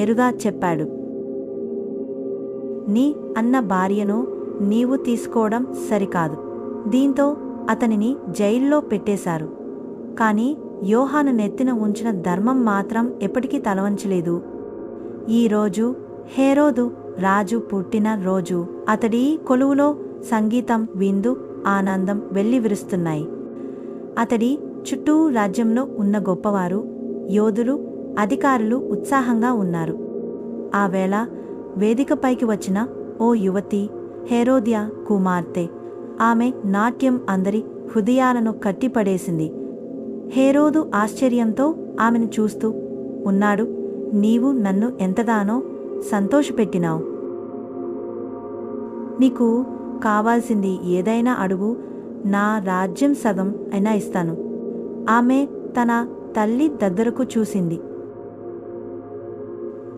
ఎరుగా చెప్పాడు. నీ అన్న భార్యను నీవు తీసుకోవడం సరికాదు. దీంతో అతనిని జైల్లో పెట్టేశారు. కాని యోహాను నెత్తిన ఉంచిన ధర్మం మాత్రం ఎప్పటికీ తలవంచలేదు. ఈరోజు హేరోదు రాజు పుట్టిన రోజు అతడి కొలువులో సంగీతం విందు ఆనందం వెల్లివిరుస్తున్నాయి. అతడి చుట్టూ రాజ్యంలో ఉన్న గొప్పవారు యోధులు అధికారులు ఉత్సాహంగా ఉన్నారు. ఆ వేళ వేదికపైకి వచ్చిన ఓ యువతి హేరోద్య కుమార్తె ఆమె నాట్యం అందరి హృదయాలను కట్టిపడేసింది. హేరోదు ఆశ్చర్యంతో ఆమెను చూస్తూ ఉన్నాడు నీవు నన్ను ఎంతగానో సంతోషపెట్టినావు. నీకు కావాల్సింది ఏదైనా అడుగు నా రాజ్యం సగం అయినా ఇస్తాను. ఆమె తన తల్లి దగ్గరకు చూసింది.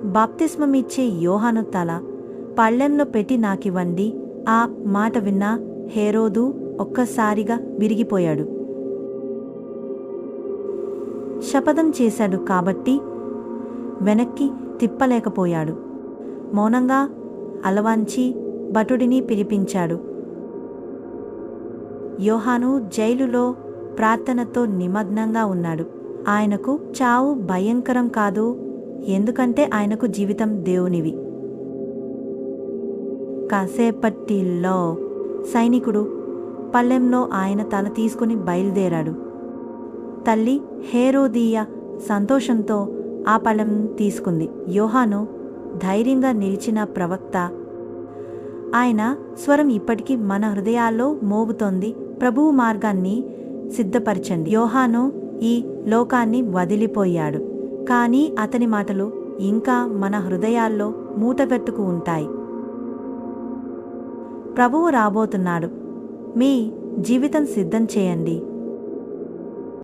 బాప్తిస్మమిచ్చే యోహాను తల పళ్ళెంలో పెట్టి నాకివ్వండి ఆ మాట విన్నా హేరోదు ఒక్కసారిగా విరిగిపోయాడు. శపథం చేశాడు కాబట్టి వెనక్కి తిప్పలేకపోయాడు. మౌనంగా అలవాంచి భటుడిని పిలిపించాడు. యోహాను జైలులో ప్రార్థనతో నిమగ్నంగా ఉన్నాడు. ఆయనకు చావు భయంకరం కాదు ఎందుకంటే ఆయనకు జీవితం దేవునివి. కాసేపట్టిలో సైనికుడు పల్లెంలో ఆయన తల తీసుకుని బయలుదేరాడు. తల్లి హేరోదీయ సంతోషంతో ఆ పళ్ళెం తీసుకుంది. యోహాను ధైర్యంగా నిలిచిన ప్రవక్త. ఆయన స్వరం ఇప్పటికీ మన హృదయాల్లో మోగుతోంది. ప్రభువు మార్గాన్ని సిద్ధపరచండి. యోహాను ఈ లోకాన్ని వదిలిపోయాడు. కానీ అతని మాటలు ఇంకా మన హృదయాల్లో మూటగట్టుకు ఉంటాయి. ప్రభువు రాబోతున్నాడు. మీ జీవితం సిద్ధం చేయండి.